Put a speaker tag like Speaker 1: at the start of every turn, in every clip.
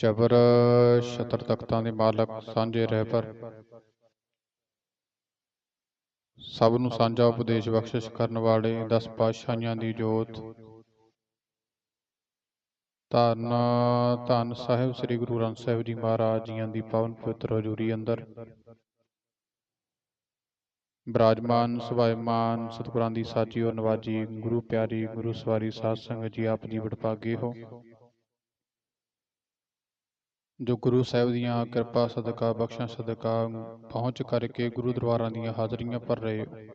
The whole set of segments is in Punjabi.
Speaker 1: ਚਬਰ ਛਤਰ ਤਖਤਾਂ ਦੇ ਮਾਲਕ ਸਾਂਝੇ ਰਹਿਬਰ ਸਭ ਨੂੰ ਸਾਂਝਾ ਉਪਦੇਸ਼ ਬਖਸ਼ਿਸ਼ ਕਰਨ ਵਾਲੇ ਦਸ ਪਾਤਸ਼ਾਹੀਆਂ ਦੀ ਜੋਤ। ਧੰਨ ਧੰਨ ਸਾਹਿਬ ਸ੍ਰੀ ਗੁਰੂ ਗ੍ਰੰਥ ਸਾਹਿਬ ਜੀ ਮਹਾਰਾਜ ਜੀਆਂ ਦੀ ਪਾਵਨ ਪਵਿੱਤਰ ਹਜ਼ੂਰੀ ਅੰਦਰ। ਬਰਾਜਮਾਨ, ਸਵਾਇਮਾਨ ਸਤਿਗੁਰਾਂ ਦੀ ਸਾਚੀ ਔਰ ਨਵਾਜੀ ਗੁਰੂ ਪਿਆਰੀ ਗੁਰੂ ਸਵਾਰੀ ਸਾਧ ਸੰਗਤ ਜੀ, ਆਪ ਜੀ ਵਡਭਾਗੇ ਹੋ। ਜੋ ਗੁਰੂ ਸਾਹਿਬ ਦੀਆਂ ਕਿਰਪਾ, ਸਦਕਾ, ਬਖਸ਼ਾਂ, ਸਦਕਾ ਪਹੁੰਚ ਕਰਕੇ ਗੁਰੂ ਦਰਬਾਰਾਂ ਦੀਆਂ ਹਾਜ਼ਰੀਆਂ ਭਰ ਰਹੇ ਹੋ।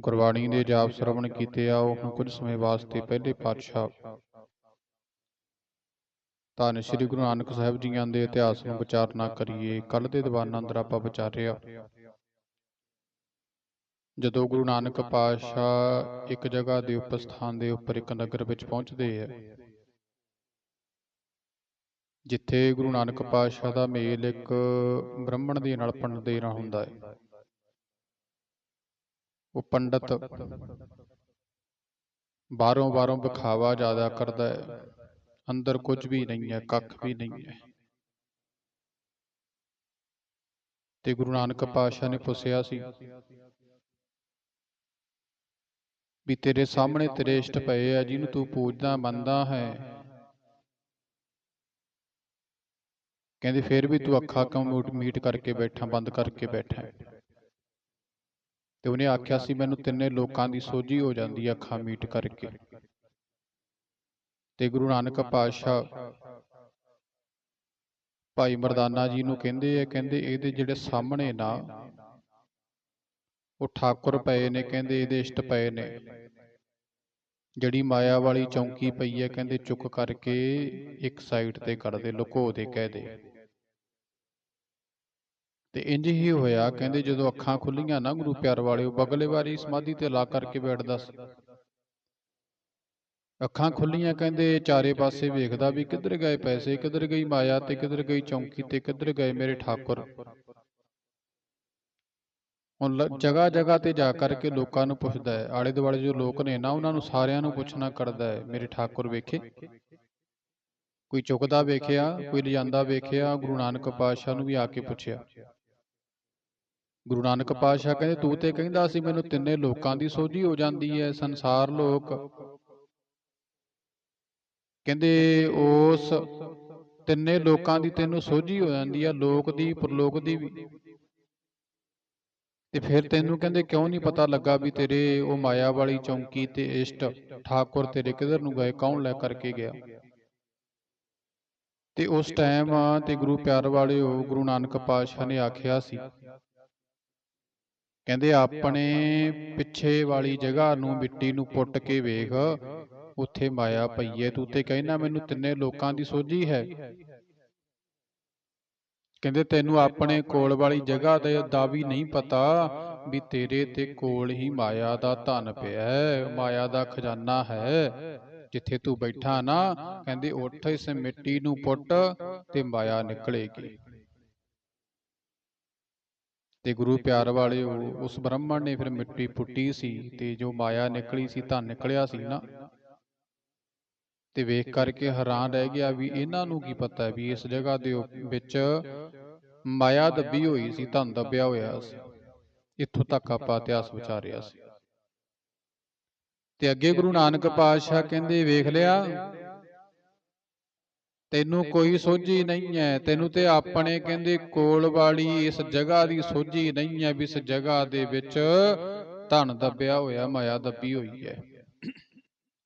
Speaker 1: ਗੁਰਬਾਣੀ ਦੇ ਜਾਪ ਸ਼ਰਵਣ ਕੀਤੇ ਆ ਉਹ ਕੁਝ ਸਮੇਂ ਵਾਸਤੇ ਪਹਿਲੇ ਪਾਤਸ਼ਾਹ। ਧੰਨ ਸ਼੍ਰੀ ਗੁਰੂ ਨਾਨਕ ਸਾਹਿਬ ਜੀਆਂ ਦੇ ਇਤਿਹਾਸ ਨੂੰ ਵਿਚਾਰਨਾ ਕਰੀਏ ਕੱਲ ਦੇ ਦੀਵਾਨਾਂ ਅੰਦਰ ਆਪਾਂ ਵਿਚਾਰਿਆ। ਜਦੋਂ ਗੁਰੂ ਨਾਨਕ ਪਾਤਸ਼ਾਹ ਇੱਕ ਜਗ੍ਹਾ ਦੇ ਉੱਪਰ ਸਥਾਨ ਦੇ ਉੱਪਰ ਇੱਕ ਨਗਰ ਵਿੱਚ ਪਹੁੰਚਦੇ ਆ ਜਿੱਥੇ ਗੁਰੂ ਨਾਨਕ ਪਾਤਸ਼ਾਹ ਦਾ ਮੇਲ ਇੱਕ ਬ੍ਰਾਹਮਣ ਦੇ ਨਾਲ ਪੰਡਤ ਦੇ ਨਾਲ ਹੁੰਦਾ ਹੈ। ਉਹ ਪੰਡਤ ਬਾਹਰੋਂ ਬਾਹਰੋਂ ਵਿਖਾਵਾ ਜ਼ਿਆਦਾ ਕਰਦਾ ਹੈ। ਅੰਦਰ ਕੁਝ ਵੀ ਨਹੀਂ ਹੈ, ਕੱਖ ਵੀ ਨਹੀਂ ਹੈ। ਤੇ ਗੁਰੂ ਨਾਨਕ ਪਾਤਸ਼ਾਹ ਨੇ ਪੁੱਛਿਆ ਸੀ ਵੀ ਤੇਰੇ ਸਾਹਮਣੇ ਤੇਰੇ ਪਏ ਆ, ਜਿਹਨੂੰ ਤੂੰ ਪੂਜਦਾ ਮੰਨਦਾ ਹੈ ਕਹਿੰਦੇ ਫਿਰ ਵੀ ਤੂੰ ਅੱਖਾਂ ਕਿਉਂ ਮੀਟ ਕਰਕੇ ਬੈਠਾ ਬੰਦ ਕਰਕੇ ਬੈਠਾ ਤੇ ਉਹਨੇ ਆਖਿਆ ਸੀ ਮੈਨੂੰ ਤਿੰਨੇ ਲੋਕਾਂ ਦੀ ਸੋਝੀ ਹੋ ਜਾਂਦੀ ਅੱਖਾਂ ਮੀਟ ਕਰਕੇ। ਤੇ ਗੁਰੂ ਨਾਨਕ ਪਾਤਸ਼ਾਹ ਭਾਈ ਮਰਦਾਨਾ ਜੀ ਨੂੰ ਕਹਿੰਦੇ ਆ ਕਹਿੰਦੇ ਇਹਦੇ ਜਿਹੜੇ ਸਾਹਮਣੇ ਨਾ ਉਹ ਠਾਕੁਰ ਪਏ ਨੇ ਕਹਿੰਦੇ ਇਹਦੇ ਇਸ਼ਟ ਪਏ ਨੇ। ਜਿਹੜੀ ਮਾਇਆ ਵਾਲੀ ਚੌਂਕੀ ਪਈ ਹੈ, ਕਹਿੰਦੇ ਚੁੱਕ ਕਰਕੇ ਇੱਕ ਸਾਈਡ ਤੇ ਕੱਢ ਦੇ ਲੁਕੋ ਦੇ ਕਹਿ ਦੇ ਤੇ ਇੰਜ ਹੀ ਹੋਇਆ, ਕਹਿੰਦੇ ਜਦੋਂ ਅੱਖਾਂ ਖੁੱਲੀਆਂ ਨਾ ਗੁਰੂ ਪਿਆਰ ਵਾਲੇ ਉਹ ਬਗਲੇ ਵਾਰੀ ਸਮਾਧੀ ਤੇ ਲਾ ਕਰਕੇ ਬੈਠਦਾ ਸੀ। ਅੱਖਾਂ ਖੁੱਲੀਆਂ, ਕਹਿੰਦੇ ਚਾਰੇ ਪਾਸੇ ਵੇਖਦਾ ਵੀ ਕਿੱਧਰ ਗਏ ਪੈਸੇ, ਕਿੱਧਰ ਗਈ ਮਾਇਆ ਤੇ ਕਿੱਧਰ ਗਈ ਚੌਂਕੀ ਤੇ, ਕਿੱਧਰ ਗਏ ਮੇਰੇ ਠਾਕੁਰ। ਹੁਣ ਜਗ੍ਹਾ ਜਗ੍ਹਾ ਤੇ ਜਾ ਕਰਕੇ ਲੋਕਾਂ ਨੂੰ ਪੁੱਛਦਾ ਹੈ। ਆਲੇ ਦੁਆਲੇ ਜੋ ਲੋਕ ਨੇ ਨਾ ਉਹਨਾਂ ਨੂੰ ਸਾਰਿਆਂ ਨੂੰ ਪੁੱਛਣਾ ਕਰਦਾ ਹੈ। ਮੇਰੇ ਠਾਕੁਰ ਵੇਖੇ। ਕੋਈ ਚੁੱਕਦਾ ਵੇਖਿਆ ਕੋਈ ਲਿਜਾਂਦਾ ਵੇਖਿਆ ਗੁਰੂ ਨਾਨਕ ਪਾਤਸ਼ਾਹ ਨੂੰ ਵੀ ਆ ਕੇ ਪੁੱਛਿਆ। ਗੁਰੂ ਨਾਨਕ ਪਾਤਸ਼ਾਹ ਕਹਿੰਦੇ ਤੂੰ ਤੇ ਕਹਿੰਦਾ ਸੀ ਮੈਨੂੰ ਤਿੰਨੇ ਲੋਕਾਂ ਦੀ ਸੋਝੀ ਹੋ ਜਾਂਦੀ ਹੈ ਸੰਸਾਰ ਲੋਕ। ਕਹਿੰਦੇ ਉਸ ਤਿੰਨੇ ਲੋਕਾਂ ਦੀ ਤੈਨੂੰ ਸੋਝੀ ਹੋ ਜਾਂਦੀ ਹੈ ਲੋਕ ਦੀ ਪਰਲੋਕ ਦੀ ਵੀ। ਤੇ ਫਿਰ ਤੈਨੂੰ ਕਹਿੰਦੇ ਕਿਉਂ ਨਹੀਂ ਪਤਾ ਲੱਗਾ ਵੀ ਤੇਰੇ ਉਹ ਮਾਇਆ ਵਾਲੀ ਚੌਂਕੀ ਤੇ ਇਸ਼ਟ ਠਾਕੁਰ ਤੇਰੇ ਕਿਧਰ ਨੂੰ ਗਏ, ਕੌਣ ਲੈ ਕਰਕੇ ਗਿਆ? ਤੇ ਉਸ ਟਾਈਮ ਤੇ ਗੁਰੂ ਪਿਆਰ ਵਾਲਿਓ ਗੁਰੂ ਨਾਨਕ ਪਾਤਸ਼ਾਹ ਨੇ ਆਖਿਆ ਸੀ, ਕਹਿੰਦੇ ਆਪਣੇ ਪਿੱਛੇ ਵਾਲੀ ਜਗ੍ਹਾ ਨੂੰ ਮਿੱਟੀ ਨੂੰ ਪੁੱਟ ਕੇ ਵੇਖ, ਉੱਥੇ ਮਾਇਆ ਪਈ ਹੈ ਤੂੰ ਤੇ ਕਹਿਣਾ ਮੈਨੂੰ ਤਿੰਨੇ ਲੋਕਾਂ ਦੀ ਸੋਝੀ ਹੈ। ਕਹਿੰਦੇ, ਤੈਨੂੰ ਆਪਣੇ ਕੋਲ ਵਾਲੀ ਜਗ੍ਹਾ ਦੇ ਦਾ ਵੀ ਨਹੀਂ ਪਤਾ ਵੀ ਤੇਰੇ ਤੇ ਕੋਲ ਹੀ ਮਾਇਆ ਦਾ ਧਨ ਪਿਆ ਹੈ, ਮਾਇਆ ਦਾ ਖਜ਼ਾਨਾ ਹੈ। ਜਿੱਥੇ ਤੂੰ ਬੈਠਾ ਨਾ, ਕਹਿੰਦੇ ਉੱਠ ਇਸ ਮਿੱਟੀ ਨੂੰ ਪੁੱਟ ਤੇ ਮਾਇਆ ਨਿਕਲੇਗੀ। ਤੇ ਗੁਰੂ ਪਿਆਰ ਵਾਲੇ ਉਸ ਬ੍ਰਾਹਮਣ ਨੇ ਫਿਰ ਮਿੱਟੀ ਪੁੱਟੀ ਸੀ ਤੇ ਜੋ ਮਾਇਆ ਨਿਕਲੀ ਸੀ, ਧਨ ਨਿਕਲਿਆ ਸੀ ਨਾ। ਤੇ ਵੇਖ ਕਰਕੇ ਹੈਰਾਨ ਰਹਿ ਗਿਆ ਵੀ ਇਹਨਾਂ ਨੂੰ ਕੀ ਪਤਾ ਵੀ ਇਸ ਜਗ੍ਹਾ ਦੇ ਵਿੱਚ ਮਾਇਆ ਦੱਬੀ ਹੋਈ ਸੀ ਧਨ ਦੱਬਿਆ ਹੋਇਆ ਸੀ। ਇੱਥੋਂ ਤੱਕ ਆਪਾਂ ਇਤਿਹਾਸ ਵਿਚਾਰਿਆ ਸੀ। ਤੇ ਅੱਗੇ ਗੁਰੂ ਨਾਨਕ ਪਾਤਸ਼ਾਹ ਕਹਿੰਦੇ ਵੇਖ ਲਿਆ ਤੈਨੂੰ ਕੋਈ ਸੋਝੀ ਨਹੀਂ ਹੈ ਤੈਨੂੰ ਤੇ ਆਪਣੇ ਕਹਿੰਦੇ ਕੋਲ ਵਾਲੀ ਇਸ ਜਗ੍ਹਾ ਦੀ ਸੋਝੀ ਨਹੀਂ ਹੈ ਵੀ ਇਸ ਜਗ੍ਹਾ ਦੇ ਵਿੱਚ ਧਨ ਦੱਬਿਆ ਹੋਇਆ ਮਾਇਆ ਦੱਬੀ ਹੋਈ ਹੈ।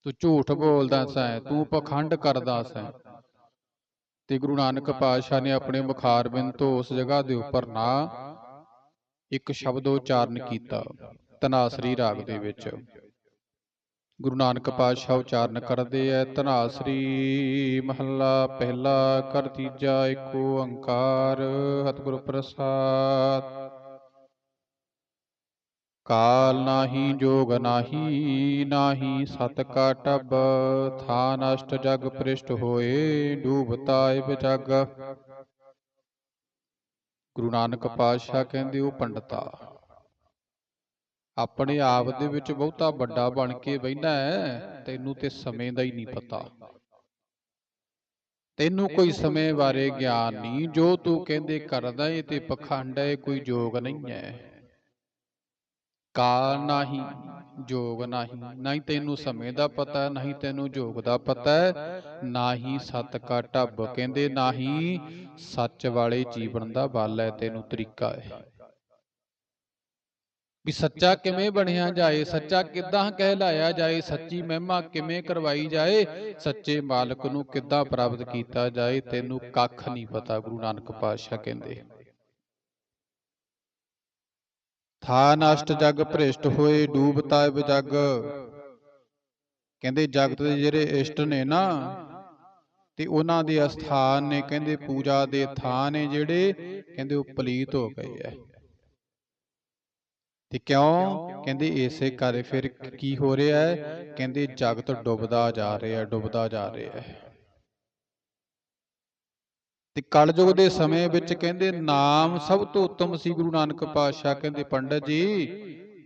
Speaker 1: ਤੂੰ ਝੂਠ ਬੋਲਦਾ ਸੈਂ, ਤੂੰ ਪਖੰਡ ਕਰਦਾ ਸੈਂ। ਤੇ ਗੁਰੂ ਨਾਨਕ ਪਾਤਸ਼ਾਹ ਨੇ ਆਪਣੇ ਮੁਖਾਰ ਤੋਂ ਉਸ ਜਗ੍ਹਾ ਦੇ ਉੱਪਰ ਨਾ ਇੱਕ ਸ਼ਬਦ ਉਚਾਰਨ ਕੀਤਾ ਤਨਾਸਰੀ ਰਾਗ ਦੇ ਵਿੱਚ। ਗੁਰੂ ਨਾਨਕ ਪਾਤਸ਼ਾਹ ਉਚਾਰਨ ਕਰਦੇ ਐ ਤਨਾਸਰੀ ਮਹੱਲਾ ਪਹਿਲਾ ਕਰ ਤੀਜਾ ਏਕ ਓੰਕਾਰ ਸਤਿਗੁਰ ਪ੍ਰਸਾਦ। ਕਾਲ ਨਾਹੀ, ਜੋਗ ਨਾਹੀ ਨਾਹੀ ਸਤ ਕਾ ਟਬ, ਥਾ ਨਸ਼ਟ ਜਗ ਪ੍ਰਿਸ਼ਟ ਹੋਏ ਡੂਬਤਾ ਏ ਜਗ। ਗੁਰੂ ਨਾਨਕ ਪਾਤਸ਼ਾਹ ਕਹਿੰਦੇ, ਉਹ ਪੰਡਤਾ, ਆਪਣੇ ਆਪ ਦੇ ਵਿੱਚ ਬਹੁਤਾ ਵੱਡਾ ਬਣ ਕੇ ਬੈਠਾ ਹੈ, ਤੈਨੂੰ ਤੇ ਸਮੇਂ ਦਾ ਹੀ ਨਹੀਂ ਪਤਾ। ਤੈਨੂੰ ਕੋਈ ਸਮੇਂ ਬਾਰੇ ਗਿਆਨ ਨਹੀਂ, ਜੋ ਤੂੰ ਕਹਿੰਦੇ ਕਰਦਾ ਏ ਤੇ ਪਖੰਡ ਹੈ, ਕੋਈ ਜੋਗ ਨਹੀਂ ਹੈ। ਕਾਲ ਨਹੀਂ, ਜੋਗ ਨਹੀਂ। ਨਹੀਂ ਤੈਨੂੰ ਸਮੇਂ ਦਾ ਪਤਾ, ਨਹੀਂ ਤੈਨੂੰ ਜੋਗ ਦਾ ਪਤਾ। ਨਾ ਸਤ ਕਾ ਢੱਬ ਕਹਿੰਦੇ ਨਾ ਸੱਚ ਵਾਲੇ ਜੀਵਨ ਦਾ ਬਲ ਹੈ, ਤੈਨੂੰ ਤਰੀਕਾ ਹੈ। ਵੀ ਸੱਚਾ ਕਿਵੇਂ ਬਣਿਆ ਜਾਏ, ਸੱਚਾ ਕਿੱਦਾਂ ਕਹਿਲਾਇਆ ਜਾਏ, ਸੱਚੀ ਮਹਿਮਾ ਕਿਵੇਂ ਕਰਵਾਈ ਜਾਏ, ਸੱਚੇ ਮਾਲਕ ਨੂੰ ਕਿੱਦਾਂ ਪ੍ਰਾਪਤ ਕੀਤਾ ਜਾਏ, ਤੈਨੂੰ ਕੱਖ ਨਹੀਂ ਪਤਾ, ਗੁਰੂ ਨਾਨਕ ਪਾਤਸ਼ਾਹ ਕਹਿੰਦੇ। ਥਾ ਨਸ਼ਟ ਜਗ ਭ੍ਰਿਸ਼ਟ ਹੋਏ ਡੂਬਤਾ ਇਬ ਜਗ। ਕਹਿੰਦੇ ਜਗਤ ਦੇ ਜਿਹੜੇ ਇਸ਼ਟ ਨੇ ਨਾ, ਤੇ ਉਹਨਾਂ ਦੇ ਅਸਥਾਨ ਨੇ, ਕਹਿੰਦੇ ਪੂਜਾ ਦੇ ਥਾਂ ਨੇ ਜਿਹੜੇ, ਕਹਿੰਦੇ ਉਹ ਪਲੀਤ ਹੋ ਗਏ ਐ। ਤੇ ਕਿਉਂ? ਕਹਿੰਦੇ ਇਸੇ ਕਰ ਫਿਰ ਕੀ ਹੋ ਰਿਹਾ ਹੈ ਕਹਿੰਦੇ ਜਗਤ ਡੁੱਬਦਾ ਜਾ ਰਿਹਾ, ਡੁੱਬਦਾ ਜਾ ਰਿਹਾ ਹੈ ਤੇ ਕਲਯੁਗ ਦੇ ਸਮੇਂ ਵਿੱਚ ਕਹਿੰਦੇ ਨਾਮ ਸਭ ਤੋਂ ਉੱਤਮ ਸੀ ਗੁਰੂ ਨਾਨਕ ਪਾਤਸ਼ਾਹ ਕਹਿੰਦੇ ਪੰਡਤ ਜੀ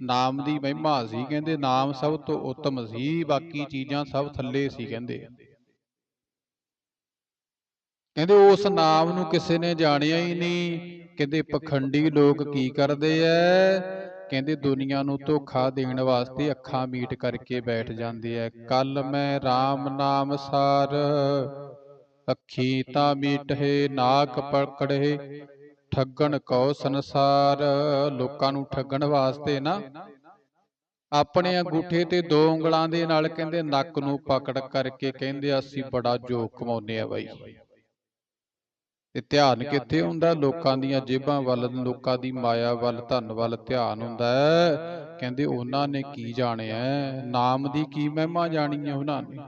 Speaker 1: ਨਾਮ ਦੀ ਮਹਿਮਾ ਸੀ ਕਹਿੰਦੇ ਨਾਮ ਸਭ ਤੋਂ ਉੱਤਮ ਸੀ ਬਾਕੀ ਚੀਜ਼ਾਂ ਸਭ ਥੱਲੇ ਸੀ ਕਹਿੰਦੇ। ਕਹਿੰਦੇ। ਉਸ ਨਾਮ ਨੂੰ ਕਿਸੇ ਨੇ ਜਾਣਿਆ ਹੀ ਨਹੀਂ। ਕਹਿੰਦੇ ਪਖੰਡੀ ਲੋਕ ਕੀ ਕਰਦੇ ਐ? ਕਹਿੰਦੇ ਦੁਨੀਆ ਨੂੰ ਧੋਖਾ ਦੇਣ ਵਾਸਤੇ ਅੱਖਾਂ ਮੀਟ ਕਰਕੇ ਬੈਠ ਜਾਂਦੇ ਐ। ਕੱਲ ਮੈਂ RAM ਨਾਮ ਸਾਰ। ਅੱਖੀ ਤਾਂ ਮੀਟੇ ਨਾਕ ਪਕੜੇ ਠੱਗਣ ਕਉ ਸੰਸਾਰ ਲੋਕਾਂ ਨੂੰ ਠੱਗਣ ਵਾਸਤੇ ਨਾ। ਆਪਣੇ ਅੰਗੂਠੇ ਤੇ ਦੋ ਉਂਗਲਾਂ ਦੇ ਨਾਲ ਕਹਿੰਦੇ ਨੱਕ ਨੂੰ ਪਕੜ ਕਰਕੇ ਕਹਿੰਦੇ ਅਸੀਂ ਬੜਾ ਜੋ ਕਮਾਉਨੇ ਆ ਬਾਈ। ਤੇ ਧਿਆਨ ਕਿੱਥੇ ਹੁੰਦਾ? ਲੋਕਾਂ ਦੀਆਂ ਜੇਬਾਂ ਵੱਲ ਲੋਕਾਂ ਦੀ ਮਾਇਆ ਵੱਲ ਧਨ ਵੱਲ ਧਿਆਨ ਹੁੰਦਾ ਕਹਿੰਦੇ ਉਹਨਾਂ ਨੇ ਕੀ ਜਾਣਿਆ ਨਾਮ ਦੀ ਕੀ ਮਹਿਮਾ ਜਾਣੀ ਹੈ ਉਹਨਾਂ ਨੇ?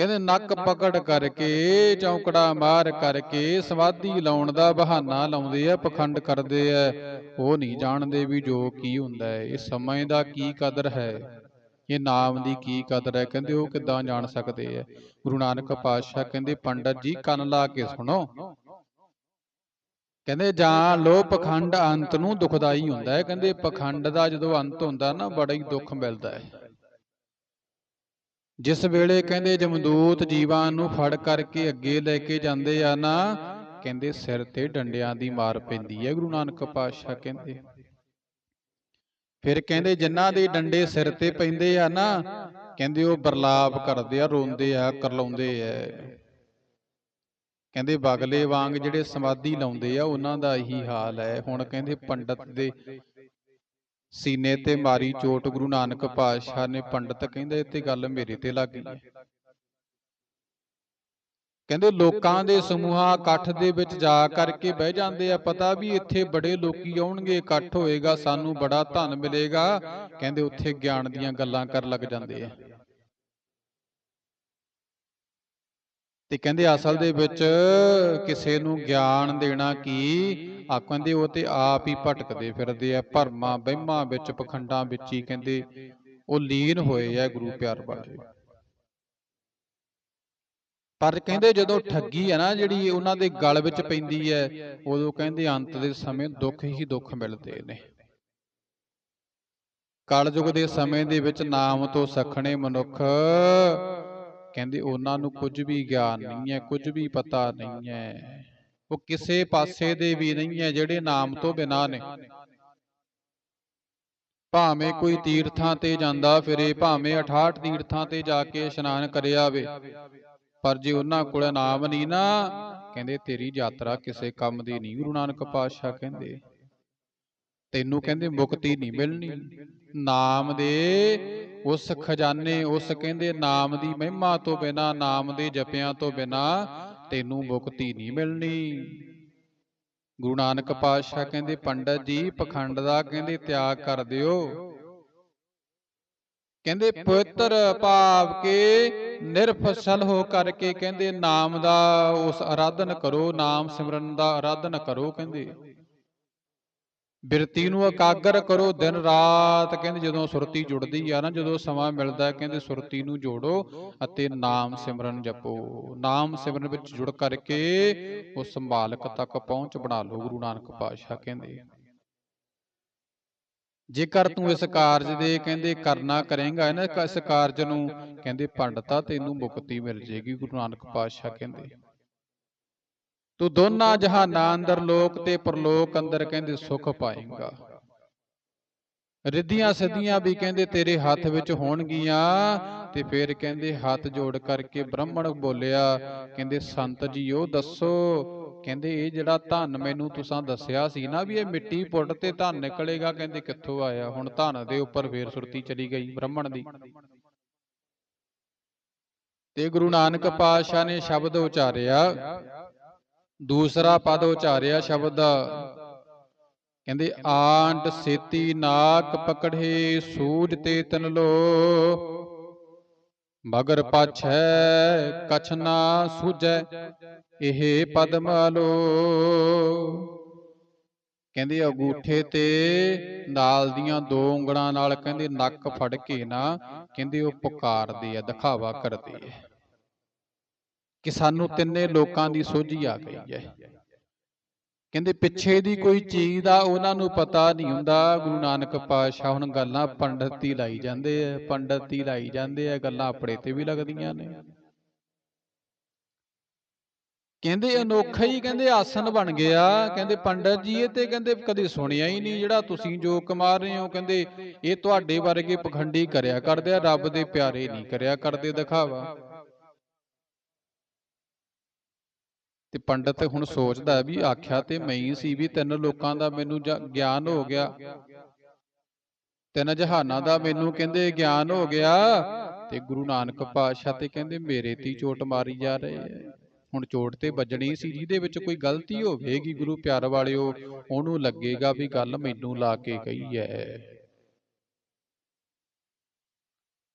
Speaker 1: ਕਹਿੰਦੇ ਨੱਕ ਪਕੜ ਕਰਕੇ ਚੌਕੜਾ ਮਾਰ ਕਰਕੇ ਸਮਾਧੀ ਲਾਉਣ ਦਾ ਬਹਾਨਾ ਲਾਉਂਦੇ ਆ ਪਖੰਡ ਕਰਦੇ ਆ। ਉਹ ਨਹੀਂ ਜਾਣਦੇ ਵੀ ਜੋ ਕੀ ਹੁੰਦਾ ਹੈ। ਇਹ ਸਮੇਂ ਦਾ ਕੀ ਕਦਰ ਹੈ? ਇਹ ਨਾਮ ਦੀ ਕੀ ਕਦਰ ਹੈ? ਕਹਿੰਦੇ ਉਹ ਕਿੱਦਾਂ ਜਾਣ ਸਕਦੇ ਆ? ਗੁਰੂ ਨਾਨਕ ਪਾਤਸ਼ਾਹ ਕਹਿੰਦੇ ਪੰਡਤ ਜੀ ਕੰਨ ਲਾ ਕੇ ਸੁਣੋ। ਕਹਿੰਦੇ ਜਾਂ ਲੋ ਪਖੰਡ ਅੰਤ ਨੂੰ ਦੁਖਦਾਈ ਹੁੰਦਾ ਹੈ। ਕਹਿੰਦੇ ਪਖੰਡ ਦਾ ਜਦੋਂ ਅੰਤ ਹੁੰਦਾ ਨਾ ਬੜਾ ਹੀ ਦੁੱਖ ਮਿਲਦਾ ਹੈ। ਜਿਸ ਵੇਲੇ ਕਹਿੰਦੇ ਜਮਦੂਤ ਜੀਵਾਂ ਨੂੰ ਫੜ ਕਰਕੇ ਅੱਗੇ ਲੈ ਕੇ ਜਾਂਦੇ ਆ ਨਾ, ਕਹਿੰਦੇ ਸਿਰ ਤੇ ਡੰਡਿਆਂ ਦੀ ਮਾਰ ਪੈਂਦੀ ਹੈ, ਗੁਰੂ ਨਾਨਕ ਪਾਤਸ਼ਾਹ ਕਹਿੰਦੇ। ਫਿਰ ਕਹਿੰਦੇ ਜਿਨ੍ਹਾਂ ਦੇ ਡੰਡੇ ਸਿਰ ਤੇ ਪੈਂਦੇ ਆ ਨਾ, ਕਹਿੰਦੇ ਉਹ ਬਰਲਾਪ ਕਰਦੇ ਆ, ਰੋਂਦੇ ਆ, ਕਰਲਾਉਂਦੇ ਆ। ਕਹਿੰਦੇ ਬਗਲੇ ਵਾਂਗ ਜਿਹੜੇ ਸਮਾਧੀ ਲਾਉਂਦੇ ਆ, ਉਹਨਾਂ ਦਾ ਇਹੀ ਹਾਲ ਹੈ। ਹੁਣ ਕਹਿੰਦੇ ਪੰਡਤ ਦੇ ਸੀਨੇ ਤੇ ਮਾਰੀ ਚੋਟ ਗੁਰੂ ਨਾਨਕ ਪਾਤਸ਼ਾਹ ਨੇ ਪੰਡਤ ਕਹਿੰਦੇ ਤੇ ਗੱਲ ਮੇਰੇ ਤੇ ਲੱਗ ਗਈ। ਕਹਿੰਦੇ, ਲੋਕਾਂ ਦੇ ਸਮੂਹਾਂ ਇਕੱਠ ਦੇ ਵਿੱਚ ਜਾ ਕਰਕੇ ਬਹਿ ਜਾਂਦੇ ਆ, ਪਤਾ ਵੀ ਇੱਥੇ ਬੜੇ ਲੋਕੀ ਆਉਣਗੇ, ਇਕੱਠ ਹੋਏਗਾ, ਸਾਨੂੰ ਬੜਾ ਧਨ ਮਿਲੇਗਾ। ਕਹਿੰਦੇ, ਉੱਥੇ ਗਿਆਨ ਦੀਆਂ ਗੱਲਾਂ ਕਰਨ ਲੱਗ ਜਾਂਦੇ ਆ। ਤੇ ਕਹਿੰਦੇ ਅਸਲ ਦੇ ਵਿੱਚ ਕਿਸੇ ਨੂੰ ਗਿਆਨ ਦੇਣਾ ਕੀ? ਆ ਕਹਿੰਦੇ ਉਹ ਤੇ ਆਪ ਹੀ ਭਟਕਦੇ ਫਿਰਦੇ ਆ ਭਰਮਾਂ ਵਹਿਮਾਂ ਵਿੱਚ ਪਖੰਡਾਂ ਵਿੱਚ ਹੀ ਕਹਿੰਦੇ ਉਹ ਲੀਨ ਹੋਏ ਆ ਗੁਰੂ ਪਿਆਰ ਵਾਲੇ। ਪਰ ਕਹਿੰਦੇ ਜਦੋਂ ਠੱਗੀ ਹੈ ਨਾ ਜਿਹੜੀ ਉਹਨਾਂ ਦੇ ਗਲ ਵਿੱਚ ਪੈਂਦੀ ਹੈ ਉਦੋਂ ਕਹਿੰਦੇ ਅੰਤ ਦੇ ਸਮੇਂ ਦੁੱਖ ਹੀ ਦੁੱਖ ਮਿਲਦੇ ਨੇ। ਕਲਯੁਗ ਦੇ ਸਮੇਂ ਦੇ ਵਿੱਚ ਨਾਮ ਤੋਂ ਸਖਣੇ ਮਨੁੱਖ ਕਹਿੰਦੇ ਉਹਨਾਂ ਨੂੰ ਕੁਝ ਵੀ ਗਿਆਨ ਨਹੀਂ ਹੈ ਕੁਝ ਵੀ ਪਤਾ ਨਹੀਂ ਹੈ। ਉਹ ਕਿਸੇ ਪਾਸੇ ਦੇ ਵੀ ਨਹੀਂ ਹੈ ਜਿਹੜੇ ਨਾਮ ਤੋਂ ਬਿਨਾ ਨੇ। ਭਾਵੇਂ ਕੋਈ ਤੀਰਥਾਂ ਤੇ ਜਾਂਦਾ ਫਿਰੇ ਭਾਵੇਂ 68 ਤੀਰਥਾਂ ਤੇ ਜਾ ਕੇ ਇਸ਼ਨਾਨ ਕਰਿਆ ਆਵੇ ਪਰ ਜੇ ਉਹਨਾਂ ਕੋਲ ਨਾਮ ਨਹੀਂ ਨਾ ਕਹਿੰਦੇ ਤੇਰੀ ਯਾਤਰਾ ਕਿਸੇ ਕੰਮ ਦੀ ਨਹੀਂ ਗੁਰੂ ਨਾਨਕ ਪਾਤਸ਼ਾਹ ਕਹਿੰਦੇ। ਤੈਨੂੰ ਕਹਿੰਦੇ ਮੁਕਤੀ ਨਹੀਂ ਮਿਲਣੀ। ਨਾਮ ਦੇ ਉਸ ਖਜ਼ਾਨੇ ਉਸ ਕਹਿੰਦੇ ਨਾਮ ਦੀ ਮਹਿਮਾ ਤੋਂ ਬਿਨਾ ਨਾਮ ਦੇ ਜਪਿਆਂ ਤੋਂ ਬਿਨਾ ਤੈਨੂੰ ਮੁਕਤੀ ਨਹੀਂ ਮਿਲਣੀ। ਗੁਰੂ ਨਾਨਕ ਪਾਤਸ਼ਾਹ ਕਹਿੰਦੇ ਪੰਡਤ ਜੀ ਪਖੰਡ ਦਾ ਕਹਿੰਦੇ ਤਿਆਗ ਕਰ ਦਿਓ। ਕਹਿੰਦੇ ਪਵਿੱਤਰ ਭਾਵ ਕੇ ਨਿਰਫਸਲ ਹੋ ਕਰਕੇ ਕਹਿੰਦੇ ਨਾਮ ਦਾ ਉਸ ਆਰਾਧਨ ਕਰੋ ਨਾਮ ਸਿਮਰਨ ਦਾ ਆਰਾਧਨ ਕਰੋ ਕਹਿੰਦੇ। ਬਿਰਤੀ ਨੂੰ ਇਕਾਗਰ ਕਰੋ ਦਿਨ ਰਾਤ। ਕਹਿੰਦੇ ਜਦੋਂ ਸੁਰਤੀ ਜੁੜਦੀ ਆ ਨਾ, ਜਦੋਂ ਸਮਾਂ ਮਿਲਦਾ, ਕਹਿੰਦੇ ਸੁਰਤੀ ਨੂੰ ਜੋੜੋ ਅਤੇ ਨਾਮ ਸਿਮਰਨ ਜਪੋ। ਨਾਮ ਸਿਮਰਨ ਵਿੱਚ ਜੁੜ ਕਰਕੇ ਉਸ ਮਾਲਕ ਤੱਕ ਪਹੁੰਚ ਬਣਾ ਲਓ, ਗੁਰੂ ਨਾਨਕ ਪਾਤਸ਼ਾਹ ਕਹਿੰਦੇ। ਜੇਕਰ ਤੂੰ ਇਸ ਕਾਰਜ ਦੇ, ਕਹਿੰਦੇ, ਕਰਨਾ ਕਰੇਗਾ ਇਹਨਾਂ ਇਸ ਕਾਰਜ ਨੂੰ, ਕਹਿੰਦੇ, ਪੰਡਤਾ ਤੈਨੂੰ ਮੁਕਤੀ ਮਿਲ ਜੇਗੀ, ਗੁਰੂ ਨਾਨਕ ਪਾਤਸ਼ਾਹ ਕਹਿੰਦੇ। ਤੂੰ ਦੋਨਾਂ ਜਹਾਨਾਂ ਅੰਦਰ ਲੋਕ ਤੇ ਪਰਲੋਕ ਅੰਦਰ ਕਹਿੰਦੇ ਸੁਖ ਪਾਏਗਾ। ਰਿੱਧੀਆਂ ਸਿੱਧੀਆਂ ਵੀ ਕਹਿੰਦੇ ਤੇਰੇ ਹੱਥ ਵਿੱਚ ਹੋਣਗੀਆਂ ਤੇ ਫਿਰ ਕਹਿੰਦੇ ਹੱਥ ਜੋੜ ਕਰਕੇ ਬ੍ਰਾਹਮਣ ਬੋਲਿਆ, ਕਹਿੰਦੇ ਸੰਤ ਜੀਓ ਦੱਸੋ, ਕਹਿੰਦੇ ਇਹ ਜਿਹੜਾ ਧਨ ਮੈਨੂੰ ਤੁਸੀਂ ਦੱਸਿਆ ਸੀ ਨਾ ਵੀ ਇਹ ਮਿੱਟੀ ਪੁੱਟ ਤੇ ਧਨ ਨਿਕਲੇਗਾ, ਕਹਿੰਦੇ ਕਿੱਥੋਂ ਆਇਆ? ਹੁਣ ਧਨ ਦੇ ਉੱਪਰ ਫੇਰ ਸੁਰਤੀ ਚਲੀ ਗਈ ਬ੍ਰਾਹਮਣ ਦੀ। ਤੇ ਗੁਰੂ ਨਾਨਕ ਪਾਤਸ਼ਾਹ ਨੇ ਸ਼ਬਦ ਉਚਾਰਿਆ ਦੂਸਰਾ ਪਦ ਉਚਾਰਿਆ ਸ਼ਬਦ। ਕਹਿੰਦੇ ਆਂਟ ਸੇਤੀ ਨਾਕ ਪਕੜੇ ਸੂਝ ਤੇ ਤਨ ਲੋ, ਮਗਰ ਪਾਛੈ ਕਛ ਨਾ ਸੂਝੈ, ਇਹ ਪਦ ਮਾਲੋ। ਕਹਿੰਦੇ, ਅਗੂਠੇ ਤੇ ਨਾਲ ਦੀਆਂ ਦੋ ਉਂਗਲਾਂ ਨਾਲ ਕਹਿੰਦੇ, ਨੱਕ ਫੜ ਕੇ ਨਾ, ਕਹਿੰਦੇ, ਉਹ ਪੁਕਾਰਦੇ ਆ ਦਿਖਾਵਾ ਕਰਦੇ ਆ ਕਿ ਸਾਨੂੰ ਤਿੰਨੇ ਲੋਕਾਂ ਦੀ ਸੋਝੀ ਆ ਗਈ ਹੈ। ਕਹਿੰਦੇ ਪਿੱਛੇ ਦੀ ਕੋਈ ਚੀਜ਼ ਦਾ ਉਹਨਾਂ ਨੂੰ ਪਤਾ ਨਹੀਂ ਹੁੰਦਾ। ਗੁਰੂ ਨਾਨਕ ਪਾਤਸ਼ਾਹ ਹੁਣ ਗੱਲਾਂ ਪੰਡਤ ਹੀ ਲਾਈ ਜਾਂਦੇ ਆ। ਪੰਡਤ ਹੀ ਲਾਈ ਜਾਂਦੇ ਆ। ਗੱਲਾਂ ਆਪਣੇ ਤੇ ਵੀ ਲੱਗਦੀਆਂ ਨੇ। ਕਹਿੰਦੇ ਅਨੋਖਾ ਹੀ ਕਹਿੰਦੇ ਆਸਨ ਬਣ ਗਿਆ। ਕਹਿੰਦੇ ਪੰਡਤ ਜੀ ਇਹ ਤੇ ਕਹਿੰਦੇ ਕਦੇ ਸੁਣਿਆ ਹੀ ਨਹੀਂ ਜਿਹੜਾ ਤੁਸੀਂ ਜੋ ਕਮਾ ਰਹੇ ਹੋ। ਕਹਿੰਦੇ ਇਹ ਤੁਹਾਡੇ ਵਰਗੇ ਪਖੰਡੀ ਕਰਿਆ ਕਰਦੇ ਆ ਰੱਬ ਦੇ ਪਿਆਰੇ ਨਹੀਂ ਕਰਿਆ ਕਰਦੇ ਦਿਖਾਵਾ। ਤੇ ਪੰਡਤ ਹੁਣ ਸੋਚਦਾ ਵੀ ਆਖਿਆ ਤੇ ਮੈਂ ਸੀ ਵੀ ਤਿੰਨ ਲੋਕਾਂ ਦਾ ਮੈਨੂੰ ਗਿਆਨ ਹੋ ਗਿਆ। ਤਿੰਨ ਜਹਾਨਾਂ ਦਾ ਮੈਨੂੰ ਕਹਿੰਦੇ ਗਿਆਨ ਹੋ ਗਿਆ ਤੇ ਗੁਰੂ ਨਾਨਕ ਪਾਤਸ਼ਾਹ ਤੇ ਕਹਿੰਦੇ ਮੇਰੇ ਤੇ ਚੋਟ ਮਾਰੀ ਜਾ ਰਹੇ ਹੈ। ਹੁਣ ਚੋਟ ਤੇ ਵੱਜਣੀ ਸੀ, ਜਿਹਦੇ ਵਿੱਚ ਕੋਈ ਗਲਤੀ ਹੋਵੇਗੀ ਗੁਰੂ ਪਿਆਰ ਵਾਲਿਓ, ਉਹਨੂੰ ਲੱਗੇਗਾ ਵੀ ਗੱਲ ਮੈਨੂੰ ਲਾ ਕੇ ਕਹੀ ਹੈ।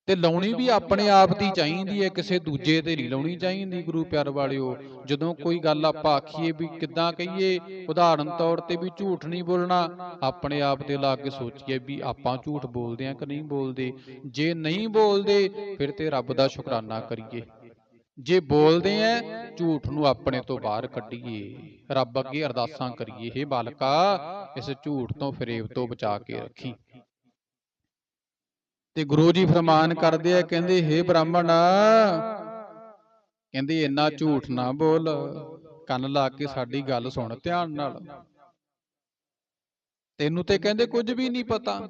Speaker 1: ਤੇ ਲਾਉਣੀ ਵੀ ਆਪਣੇ ਆਪ ਦੀ ਚਾਹੀਦੀ ਹੈ ਕਿਸੇ ਦੂਜੇ ਤੇ ਨਹੀਂ ਲਾਉਣੀ ਚਾਹੀਦੀ ਗੁਰੂ ਪਿਆਰ ਵਾਲਿਓ। ਜਦੋਂ ਕੋਈ ਗੱਲ ਆਪਾਂ ਆਖੀਏ ਵੀ ਕਿੱਦਾਂ ਕਹੀਏ ਉਦਾਹਰਨ ਤੌਰ ਤੇ ਵੀ ਝੂਠ ਨਹੀਂ ਬੋਲਣਾ ਆਪਣੇ ਆਪ ਤੇ ਲਾ ਕੇ ਸੋਚੀਏ ਵੀ ਆਪਾਂ ਝੂਠ ਬੋਲਦੇ ਆ ਕਿ ਨਹੀਂ ਬੋਲਦੇ। ਜੇ ਨਹੀਂ ਬੋਲਦੇ ਫਿਰ ਤੇ ਰੱਬ ਦਾ ਸ਼ੁਕਰਾਨਾ ਕਰੀਏ। ਜੇ ਬੋਲਦੇ ਆ ਝੂਠ ਨੂੰ ਆਪਣੇ ਤੋਂ ਬਾਹਰ ਕੱਢੀਏ। ਰੱਬ ਅੱਗੇ ਅਰਦਾਸਾਂ ਕਰੀਏ ਹੇ ਬਾਲਕਾ ਇਸ ਝੂਠ ਤੋਂ ਫਰੇਬ ਤੋਂ ਬਚਾ ਕੇ ਰੱਖੀ। ਤੇ ਗੁਰੂ ਜੀ ਫਰਮਾਨ ਕਰਦੇ ਆ, ਕਹਿੰਦੇ, ਹੇ ਬ੍ਰਾਹਮਣ, ਕਹਿੰਦੇ, ਇੰਨਾ ਝੂਠ ਨਾ ਬੋਲ, ਕੰਨ ਲਾ ਕੇ ਸਾਡੀ ਗੱਲ ਸੁਣ ਧਿਆਨ ਨਾਲ। ਤੈਨੂੰ ਤੇ ਕਹਿੰਦੇ ਕੁਝ ਵੀ ਨਹੀਂ ਪਤਾ।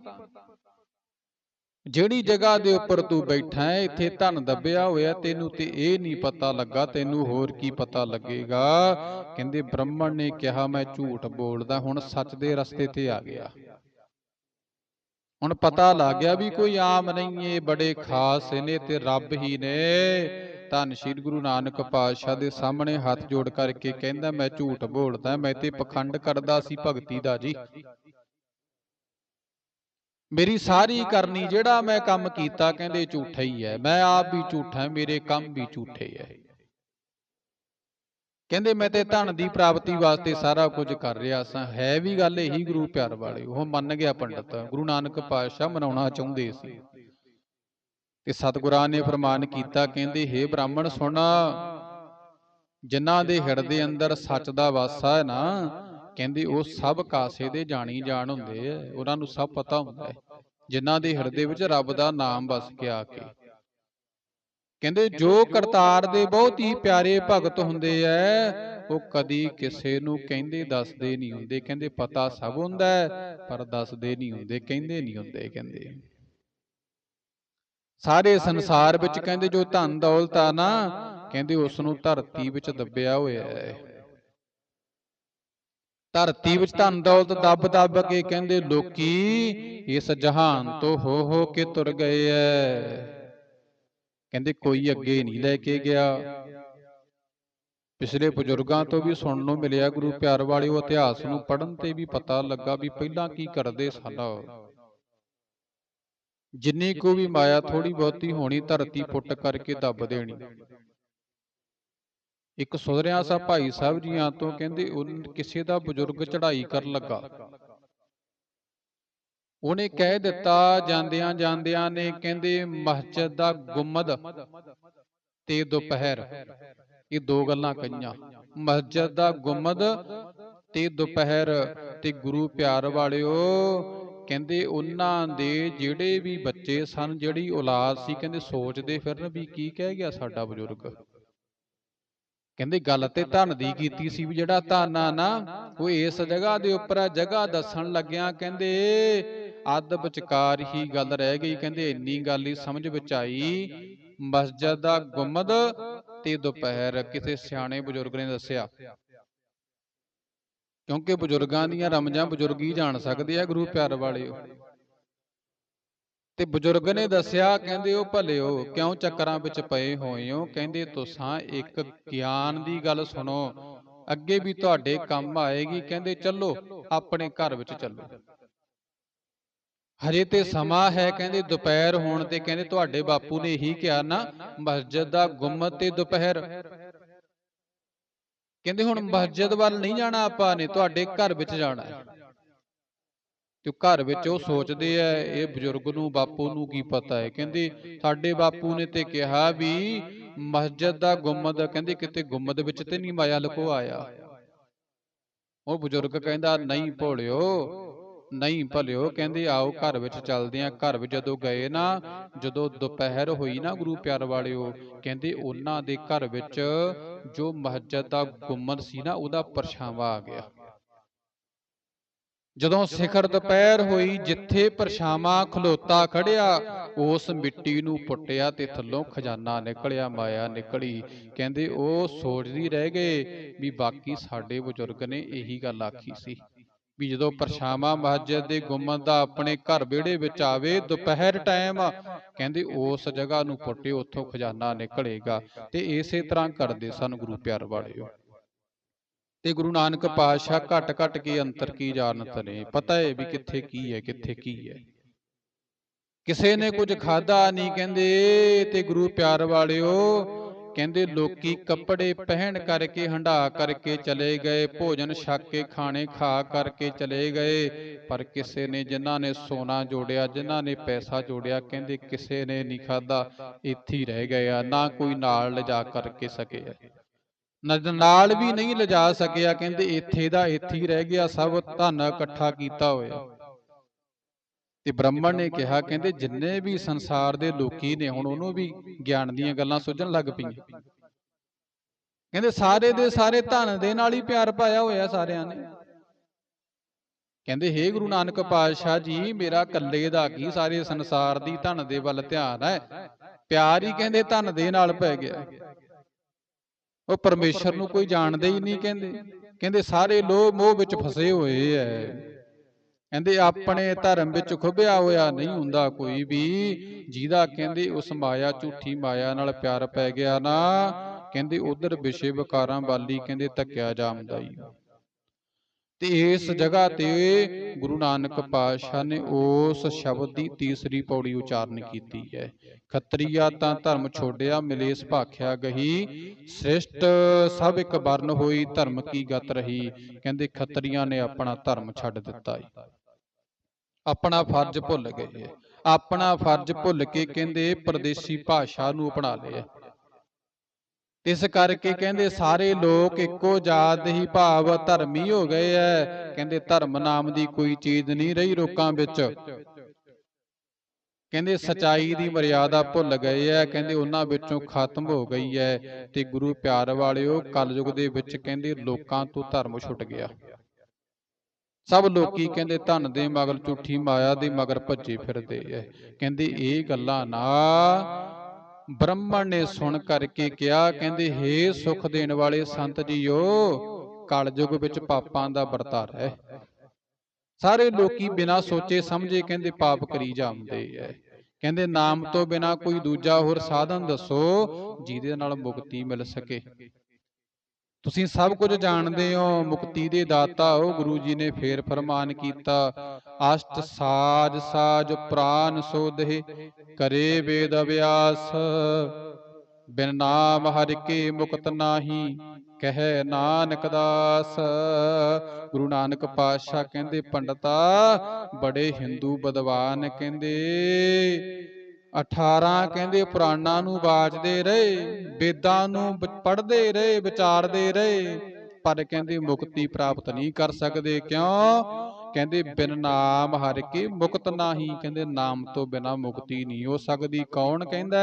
Speaker 1: ਜਿਹੜੀ ਜਗ੍ਹਾ ਦੇ ਉੱਪਰ ਤੂੰ ਬੈਠਾ ਹੈ, ਇੱਥੇ ਧਨ ਦੱਬਿਆ ਹੋਇਆ, ਤੈਨੂੰ ਤੇ ਇਹ ਨਹੀਂ ਪਤਾ ਲੱਗਾ, ਤੈਨੂੰ ਹੋਰ ਕੀ ਪਤਾ ਲੱਗੇਗਾ? ਕਹਿੰਦੇ, ਬ੍ਰਾਹਮਣ ਨੇ ਕਿਹਾ, ਮੈਂ ਝੂਠ ਬੋਲਦਾ, ਹੁਣ ਸੱਚ ਦੇ ਰਸਤੇ ਤੇ ਆ ਗਿਆ। ਹੁਣ ਪਤਾ ਲੱਗ ਗਿਆ ਵੀ ਕੋਈ ਆਮ ਨਹੀਂ ਏ ਬੜੇ ਖਾਸ ਨੇ ਤੇ ਰੱਬ ਹੀ ਨੇ। ਧੰਨ ਸ਼੍ਰੀ ਗੁਰੂ ਨਾਨਕ ਪਾਤਸ਼ਾਹ ਦੇ ਸਾਹਮਣੇ ਹੱਥ ਜੋੜ ਕਰਕੇ ਕਹਿੰਦਾ ਮੈਂ ਝੂਠ ਬੋਲਦਾ ਮੈਂ ਤੇ ਪਖੰਡ ਕਰਦਾ ਸੀ ਭਗਤੀ ਦਾ ਜੀ। ਮੇਰੀ ਸਾਰੀ ਕਰਨੀ ਜਿਹੜਾ ਮੈਂ ਕੰਮ ਕੀਤਾ ਕਹਿੰਦੇ ਝੂਠਾ ਹੀ ਹੈ। ਮੈਂ ਆਪ ਵੀ ਝੂਠਾ ਮੇਰੇ ਕੰਮ ਵੀ ਝੂਠੇ ਹੈ ਕਹਿੰਦੇ ਮੈਂ ਤੇ ਧਨ ਦੀ ਪ੍ਰਾਪਤੀ ਵਾਸਤੇ ਸਾਰਾ ਕੁਝ ਕਰ ਰਿਹਾ ਸਾਂ। ਹੈ ਵੀ ਗੱਲ ਇਹੀ ਗੁਰੂ ਪਿਆਰ ਵਾਲੇ ਉਹ ਮੰਨ ਗਿਆ ਪੰਡਤ। ਗੁਰੂ ਨਾਨਕ ਪਾਤਸ਼ਾਹ ਮਨਾਉਣਾ ਚਾਹੁੰਦੇ ਸੀ। ਤੇ ਸਤਿਗੁਰਾਂ ਨੇ ਫਰਮਾਨ ਕੀਤਾ ਕਹਿੰਦੇ ਹੇ ਬ੍ਰਾਹਮਣ ਸੁਣ ਜਿਨ੍ਹਾਂ ਦੇ ਹਿਰਦੇ ਅੰਦਰ ਸੱਚ ਦਾ ਵਾਸਾ ਹੈ ਨਾ ਕਹਿੰਦੇ ਉਹ ਸਭ ਕਾਸੇ ਦੇ ਜਾਣੀ ਜਾਣ ਹੁੰਦੇ ਆ ਉਹਨਾਂ ਨੂੰ ਸਭ ਪਤਾ ਹੁੰਦਾ ਹੈ। ਜਿਨ੍ਹਾਂ ਦੇ ਹਿਰਦੇ ਵਿੱਚ ਰੱਬ ਦਾ ਨਾਮ ਵਸ ਕੇ। ਆ ਕੇ। ਕਹਿੰਦੇ ਜੋ ਕਰਤਾਰ ਦੇ ਬਹੁਤ ਹੀ ਪਿਆਰੇ ਭਗਤ ਹੁੰਦੇ ਐ ਉਹ ਕਦੀ ਕਿਸੇ ਨੂੰ ਕਹਿੰਦੇ ਦੱਸਦੇ ਨਹੀਂ ਹੁੰਦੇ ਕਹਿੰਦੇ ਪਤਾ ਸਭ ਹੁੰਦਾ ਪਰ ਦੱਸਦੇ ਨਹੀਂ ਹੁੰਦੇ ਕਹਿੰਦੇ ਨਹੀਂ ਹੁੰਦੇ ਕਹਿੰਦੇ। ਸਾਰੇ ਸੰਸਾਰ ਵਿੱਚ ਕਹਿੰਦੇ ਜੋ ਧਨ ਦੌਲਤ ਆ ਨਾ ਕਹਿੰਦੇ ਉਸ ਨੂੰ ਧਰਤੀ ਵਿੱਚ ਦੱਬਿਆ ਹੋਇਆ ਹੈ। ਧਰਤੀ ਵਿੱਚ ਧਨ ਦੌਲਤ ਦੱਬ ਦੱਬ ਕੇ ਕਹਿੰਦੇ ਲੋਕੀ ਇਸ ਜਹਾਨ ਤੋਂ ਹੋ ਹੋ ਕੇ ਤੁਰ ਗਏ ਐ। ਕਹਿੰਦੇ ਕੋਈ ਅੱਗੇ ਨਹੀਂ ਲੈ ਕੇ ਗਿਆ। ਪਿਛਲੇ ਬਜ਼ੁਰਗਾਂ ਤੋਂ ਵੀ ਸੁਣਨ ਨੂੰ ਮਿਲਿਆ, ਗੁਰੂ ਪਿਆਰ ਵਾਲਿਓ ਇਤਿਹਾਸ ਨੂੰ ਪੜ੍ਹਨ ਤੇ ਵੀ ਪਤਾ ਲੱਗਾ ਵੀ ਪਹਿਲਾਂ ਕੀ ਕਰਦੇ ਸਨ। ਜਿੰਨੀ ਕੋ ਵੀ ਮਾਇਆ ਥੋੜੀ ਬਹੁਤੀ ਹੋਣੀ, ਧਰਤੀ ਪੁੱਟ ਕਰਕੇ ਦੱਬ ਦੇਣੀ। ਇੱਕ ਸੁਧਰਿਆ ਸਾ ਭਾਈ ਸਾਹਿਬ ਜੀਆਂ ਤੋਂ ਕਹਿੰਦੇ, ਉਹ ਕਿਸੇ ਦਾ ਬਜ਼ੁਰਗ ਚੜ੍ਹਾਈ ਕਰਨ ਲੱਗਾ। ਉਹਨੇ ਕਹਿ ਦਿੱਤਾ ਜਾਂਦਿਆਂ ਜਾਂਦਿਆਂ ਨੇ ਕਹਿੰਦੇ ਮਸਜਿਦ ਦਾ ਗੁੰਮਦ ਤੇ ਦੁਪਹਿਰ। ਇਹ ਦੋ ਗੱਲਾਂ ਕਹੀਆਂ। ਮਸਜਿਦ ਦਾ ਗੁੰਮਦ ਤੇ ਦੁਪਹਿਰ। ਤੇ ਗੁਰੂ ਪਿਆਰ ਵਾਲਿਓ ਕਹਿੰਦੇ ਉਹਨਾਂ ਦੇ ਜਿਹੜੇ ਵੀ ਬੱਚੇ ਸਨ ਜਿਹੜੀ ਔਲਾਦ ਸੀ ਕਹਿੰਦੇ ਸੋਚਦੇ ਫਿਰਨ ਵੀ ਕੀ ਕਹਿ ਗਿਆ ਸਾਡਾ ਬਜ਼ੁਰਗ? ਕਹਿੰਦੇ ਗੱਲ ਤੇ ਧਨ ਦੀ ਕੀਤੀ ਸੀ ਵੀ ਜਿਹੜਾ ਧਨ ਆ ਨਾ ਉਹ ਇਸ ਜਗ੍ਹਾ ਦੇ ਉੱਪਰ ਆ ਜਗ੍ਹਾ ਦੱਸਣ ਲੱਗਿਆ ਕਹਿੰਦੇ ਅੱਧ ਵਿਚਕਾਰ ਹੀ ਗੱਲ ਰਹਿ ਗਈ ਕਹਿੰਦੇ ਇੰਨੀ ਗੱਲ ਹੀ ਸਮਝ ਵਿੱਚ ਆਈ ਮਸਜਿਦ ਦਾ ਗੁੰਮਦ ਤੇ ਦੁਪਹਿਰ ਕਿਸੇ ਸਿਆਣੇ ਬਜ਼ੁਰਗ ਨੇ ਦੱਸਿਆ। ਕਿਉਂਕਿ ਬਜ਼ੁਰਗਾਂ ਦੀਆਂ ਰਮਜਾਂ ਬਜ਼ੁਰਗ ਜਾਣ ਸਕਦੇ ਆ ਗੁਰੂ ਪਿਆਰ ਵਾਲਿਓ। ਤੇ ਬਜ਼ੁਰਗ ਨੇ ਦੱਸਿਆ, ਕਹਿੰਦੇ, ਉਹ ਭਲਿਓ, ਕਿਉਂ ਚੱਕਰਾਂ ਵਿੱਚ ਪਏ ਹੋਏ ਹੋ ਕਹਿੰਦੇ, ਤੁਸਾਂ ਇੱਕ ਗਿਆਨ ਦੀ ਗੱਲ ਸੁਣੋ। ਅੱਗੇ ਵੀ ਤੁਹਾਡੇ ਕੰਮ ਆਏਗੀ। ਕਹਿੰਦੇ, ਚੱਲੋ, ਆਪਣੇ ਘਰ ਵਿੱਚ ਚੱਲੋ। ਹਜੇ ਤੇ ਸਮਾਂ ਹੈ, ਕਹਿੰਦੇ, ਦੁਪਹਿਰ ਹੋਣ ਤੇ, ਕਹਿੰਦੇ, ਤੁਹਾਡੇ ਬਾਪੂ ਨੇ ਹੀ ਕਿਹਾ ਨਾ, ਮਸਜਿਦ ਦਾ ਗੁੰਮਤ ਤੇ ਦੁਪਹਿਰ। ਕਹਿੰਦੇ, ਹੁਣ ਮਸਜਿਦ ਵੱਲ ਨਹੀਂ ਜਾਣਾ ਆਪਾਂ ਨੇ ਤੁਹਾਡੇ ਘਰ ਵਿੱਚ ਜਾਣਾ ਹੈ। ਤੇ ਘਰ ਵਿੱਚ ਉਹ ਸੋਚਦੇ ਆ ਇਹ ਬਜ਼ੁਰਗ ਨੂੰ ਬਾਪੂ ਨੂੰ ਕੀ ਪਤਾ ਹੈ? ਕਹਿੰਦੇ ਸਾਡੇ ਬਾਪੂ ਨੇ ਤੇ ਕਿਹਾ ਵੀ ਮਸਜਿਦ ਦਾ ਗੁੰਮਦ ਕਹਿੰਦੇ ਕਿਤੇ ਗੁੰਮਦ ਵਿੱਚ ਤੇ ਨਹੀਂ ਮਾਇਆ ਲਕੋ ਆਇਆ? ਉਹ ਬਜ਼ੁਰਗ ਕਹਿੰਦਾ ਨਹੀਂ ਭੋਲਿਓ ਨਹੀਂ ਭਲਿਓ। ਕਹਿੰਦੇ ਆਓ ਘਰ ਵਿੱਚ ਚੱਲਦੇ ਆ ਘਰ ਵਿੱਚ ਜਦੋਂ ਗਏ ਨਾ ਜਦੋਂ ਦੁਪਹਿਰ ਹੋਈ ਨਾ ਗੁਰੂ ਪਿਆਰ ਵਾਲਿਓ ਕਹਿੰਦੇ ਉਹਨਾਂ ਦੇ ਘਰ ਵਿੱਚ ਜੋ ਮਸਜਿਦ ਦਾ ਗੁੰਮਦ ਸੀ ਨਾ ਉਹਦਾ ਪਰਛਾਵਾਂ ਆ ਗਿਆ। ਜਦੋਂ ਸਿਖਰ ਦੁਪਹਿਰ ਹੋਈ ਜਿੱਥੇ ਪਰਛਾਵਾਂ ਖਲੋਤਾ ਖੜਿਆ ਉਸ ਮਿੱਟੀ ਨੂੰ ਪੁੱਟਿਆ ਤੇ ਥੱਲੋਂ ਖਜ਼ਾਨਾ ਨਿਕਲਿਆ ਮਾਇਆ ਨਿਕਲੀ। ਕਹਿੰਦੇ ਉਹ ਸੋਚਦੀ ਰਹਿ ਗਏ ਵੀ ਬਾਕੀ ਸਾਡੇ ਬਜ਼ੁਰਗ ਨੇ ਇਹੀ ਗੱਲ ਆਖੀ ਸੀ ਵੀ ਜਦੋਂ ਪਰਛਾਵਾਂ ਮਸਜਿਦ ਦੇ ਗੁੰਮਦ ਦਾ ਆਪਣੇ ਘਰ ਵਿਹੜੇ ਵਿੱਚ ਆਵੇ ਦੁਪਹਿਰ ਟਾਈਮ ਕਹਿੰਦੇ ਉਸ ਜਗ੍ਹਾ ਨੂੰ ਪੁੱਟੇ ਉੱਥੋਂ ਖਜ਼ਾਨਾ ਨਿਕਲੇਗਾ। ਤੇ ਇਸੇ ਤਰ੍ਹਾਂ ਕਰਦੇ ਸਨ ਗੁਰੂ ਪਿਆਰ ਵਾਲਿਓ। ਤੇ ਗੁਰੂ ਨਾਨਕ ਪਾਤਸ਼ਾਹ ਘਟ ਘਟ ਕੇ ਅੰਤਰ ਕੀ ਜਾਣਤ ਨੇ ਪਤਾ ਹੈ ਵੀ ਕਿੱਥੇ ਕੀ ਹੈ ਕਿੱਥੇ ਕੀ ਹੈ ਕਿਸੇ ਨੇ ਕੁਝ ਖਾਦਾ ਨਹੀਂ ਕਹਿੰਦੇ, ਤੇ ਗੁਰੂ ਪਿਆਰ ਵਾਲਿਓ ਕਹਿੰਦੇ ਲੋਕੀ ਕੱਪੜੇ ਪਹਿਨ ਕਰਕੇ ਹੰਡਾ ਕਰਕੇ ਚਲੇ ਗਏ, ਭੋਜਨ ਛਕ ਕੇ ਖਾਣੇ ਖਾ ਕਰਕੇ ਚਲੇ ਗਏ। ਪਰ ਕਿਸੇ ਨੇ ਜਿਨ੍ਹਾਂ ਨੇ ਸੋਨਾ ਜੋੜਿਆ, ਜਿਨ੍ਹਾਂ ਨੇ ਪੈਸਾ ਜੋੜਿਆ, ਕਹਿੰਦੇ ਕਿਸੇ ਨੇ ਨਹੀਂ ਖਾਦਾ ਇੱਥੇ ਹੀ ਰਹਿ ਗਏ ਆ, ਨਾ ਕੋਈ ਨਾਲ ਲਿਜਾ ਕਰਕੇ ਸਕਿਆ ਨਾਲ ਵੀ ਨਹੀਂ ਲਿਜਾ ਸਕਿਆ, ਕਹਿੰਦੇ ਇੱਥੇ ਦਾ ਇੱਥੇ ਹੀ ਰਹਿ ਗਿਆ, ਸਭ ਧਨ ਇਕੱਠਾ ਕੀਤਾ ਹੋਇਆ। ਤੇ ਬ੍ਰਾਹਮਣ ਨੇ ਕਿਹਾ, ਕਹਿੰਦੇ ਜਿੰਨੇ ਵੀ ਸੰਸਾਰ ਦੇ ਲੋਕੀ ਨੇ, ਹੁਣ ਉਹਨੂੰ ਵੀ ਗਿਆਨ ਦੀਆਂ ਗੱਲਾਂ ਸੁਝਣ ਲੱਗ ਪਈਆਂ। ਕਹਿੰਦੇ ਸਾਰੇ ਦੇ ਸਾਰੇ ਧਨ ਦੇ ਨਾਲ ਹੀ ਪਿਆਰ ਪਾਇਆ ਹੋਇਆ ਸਾਰਿਆਂ ਨੇ। ਕਹਿੰਦੇ, ਹੇ ਗੁਰੂ ਨਾਨਕ ਪਾਤਸ਼ਾਹ ਜੀ, ਮੇਰਾ ਇਕੱਲੇ ਦਾ ਕੀ ਸਾਰੇ ਸੰਸਾਰ ਦੀ ਧਨ ਦੇ ਵੱਲ ਧਿਆਨ ਹੈ? ਪਿਆਰ ਹੀ ਕਹਿੰਦੇ ਧਨ ਦੇ ਨਾਲ ਪੈ ਗਿਆ। ਉਹ ਪਰਮੇਸ਼ਰ ਨੂੰ ਕੋਈ ਜਾਣਦੇ ਹੀ ਨਹੀਂ ਕਹਿੰਦੇ। ਕਹਿੰਦੇ। ਸਾਰੇ ਲੋਭ ਮੋਹ ਵਿੱਚ ਫਸੇ ਹੋਏ ਐ। ਕਹਿੰਦੇ ਆਪਣੇ ਧਰਮ ਵਿੱਚ ਖੁੱਭਿਆ ਹੋਇਆ ਨਹੀਂ ਹੁੰਦਾ ਕੋਈ ਵੀ। ਜਿਹਦਾ ਕਹਿੰਦੇ ਉਸ ਮਾਇਆ ਝੂਠੀ ਮਾਇਆ ਨਾਲ ਪਿਆਰ ਪੈ ਗਿਆ ਨਾ। ਕਹਿੰਦੇ ਉਧਰ ਵਿਸ਼ੇ ਵਿਕਾਰਾਂ ਵਾਲੀ ਕਹਿੰਦੇ ਧੱਕਿਆ ਜਾਮਦਾ ਹੀ ਤੇ ਇਸ ਜਗ੍ਹਾ ਤੇ ਗੁਰੂ ਨਾਨਕ ਪਾਤਸ਼ਾਹ ਨੇ ਉਸ ਸ਼ਬਦ ਦੀ ਤੀਸਰੀ ਪੌੜੀ ਉਚਾਰਨ ਕੀਤੀ ਹੈ। ਖੱਤਰੀਆ ਤਾਂ ਧਰਮ ਛੋੜਿਆ ਮਿਲੇਸ ਭਾਖਿਆ ਗਹੀ। ਸ੍ਰਿਸ਼ਟ ਸਭ ਇੱਕ ਵਰਨ ਹੋਈ, ਧਰਮ ਕੀ ਗਤ ਰਹੀ? ਕਹਿੰਦੇ ਖੱਤਰੀਆਂ ਨੇ ਆਪਣਾ ਧਰਮ ਛੱਡ ਦਿੱਤਾ ਈ ਆਪਣਾ ਫਰਜ਼ ਭੁੱਲ ਗਏ ਆਪਣਾ ਫਰਜ਼ ਭੁੱਲ ਕੇ ਕਹਿੰਦੇ ਪਰਦੇਸੀ ਭਾਸ਼ਾ ਨੂੰ ਅਪਣਾ ਲਿਆ। ਇਸ ਕਰਕੇ ਕਹਿੰਦੇ ਸਾਰੇ ਲੋਕ ਇੱਕੋ ਜਾਤ ਹੀ ਭਾਵ ਧਰਮੀ ਹੋ ਗਏ ਐ। ਕਹਿੰਦੇ ਧਰਮ ਨਾਮ ਦੀ ਕੋਈ ਚੀਜ਼ ਨਹੀਂ ਰਹੀ ਲੋਕਾਂ ਵਿੱਚ। ਕਹਿੰਦੇ ਸਚਾਈ ਦੀ ਮਰਿਆਦਾ ਭੁੱਲ ਗਏ ਐ। ਕਹਿੰਦੇ ਉਹਨਾਂ ਵਿੱਚੋਂ ਖਤਮ ਹੋ ਗਈ ਐ। ਤੇ ਗੁਰੂ ਪਿਆਰ ਵਾਲਿਓ ਕਲਯੁਗ ਦੇ ਵਿੱਚ ਕਹਿੰਦੇ ਲੋਕਾਂ ਤੋਂ ਧਰਮ ਛੁੱਟ ਗਿਆ। ਸਭ ਲੋਕੀ ਕਹਿੰਦੇ ਧਨ ਦੇ ਮਗਰ ਝੂਠੀ ਮਾਇਆ ਦੇ ਮਗਰ ਭੱਜੇ ਫਿਰਦੇ ਐ। ਕਹਿੰਦੇ ਇਹ ਗੱਲਾਂ ਨਾ ਬ੍ਰਹਮਣ ਨੇ ਸੁਣ ਕਰਕੇ ਕਿਹਾ ਕਹਿੰਦੇ ਹੇ ਸੁਖ ਦੇਣ ਵਾਲੇ ਸੰਤ ਜੀਓ ਕਲਯੁਗ ਵਿੱਚ ਪਾਪਾਂ ਦਾ ਵਰਤਾਰਾ ਹੈ ਸਾਰੇ ਲੋਕੀ ਬਿਨਾਂ ਸੋਚੇ ਸਮਝੇ ਕਹਿੰਦੇ ਪਾਪ ਕਰੀ ਜਾਂਦੇ ਐ। ਕਹਿੰਦੇ ਨਾਮ ਤੋਂ ਬਿਨਾ ਕੋਈ ਦੂਜਾ ਹੋਰ ਸਾਧਨ ਦੱਸੋ ਜਿਹਦੇ ਨਾਲ ਮੁਕਤੀ ਮਿਲ ਸਕੇ। ਤੁਸੀਂ ਸਭ ਕੁਝ ਜਾਣਦੇ ਹੋ, ਮੁਕਤੀ ਦੇ ਦਾਤਾ ਹੋ, ਗੁਰੂ ਜੀ ਨੇ ਫੇਰ ਫਰਮਾਨ ਕੀਤਾ, ਅਸ਼ਟ ਸਾਜ ਸਾਜ ਪ੍ਰਾਨ ਸੋਧੇ, ਕਰੇ ਵੇਦ ਅਭਿਆਸ। ਬਿਨ ਨਾਮ ਹਰਿ ਕੇ ਮੁਕਤ ਨਾਹੀ, ਕਹੈ ਨਾਨਕ ਦਾਸ। ਗੁਰੂ ਨਾਨਕ ਪਾਤਸ਼ਾਹ ਕਹਿੰਦੇ, ਪੰਡਤਾ, ਬੜੇ ਹਿੰਦੂ ਬਦਵਾਨ ਕਹਿੰਦੇ 18 ਕਹਿੰਦੇ ਪੁਰਾਣਾਂ ਨੂੰ ਬਾਚਦੇ ਰਹੇ ਵੇਦਾਂ ਨੂੰ ਪੜ੍ਹਦੇ ਰਹੇ ਵਿਚਾਰਦੇ ਰਹੇ ਪਰ ਕਹਿੰਦੇ ਮੁਕਤੀ ਪ੍ਰਾਪਤ ਨਹੀਂ ਕਰ ਸਕਦੇ ਕਿਉਂ ਕਹਿੰਦੇ ਬਿਨ ਨਾਮ ਹਰਿ ਕੇ ਮੁਕਤ ਨਾਹੀ ਕਹਿੰਦੇ ਨਾਮ ਤੋਂ ਬਿਨਾ ਮੁਕਤੀ ਨਹੀਂ ਹੋ ਸਕਦੀ ਕੌਣ ਕਹਿੰਦਾ?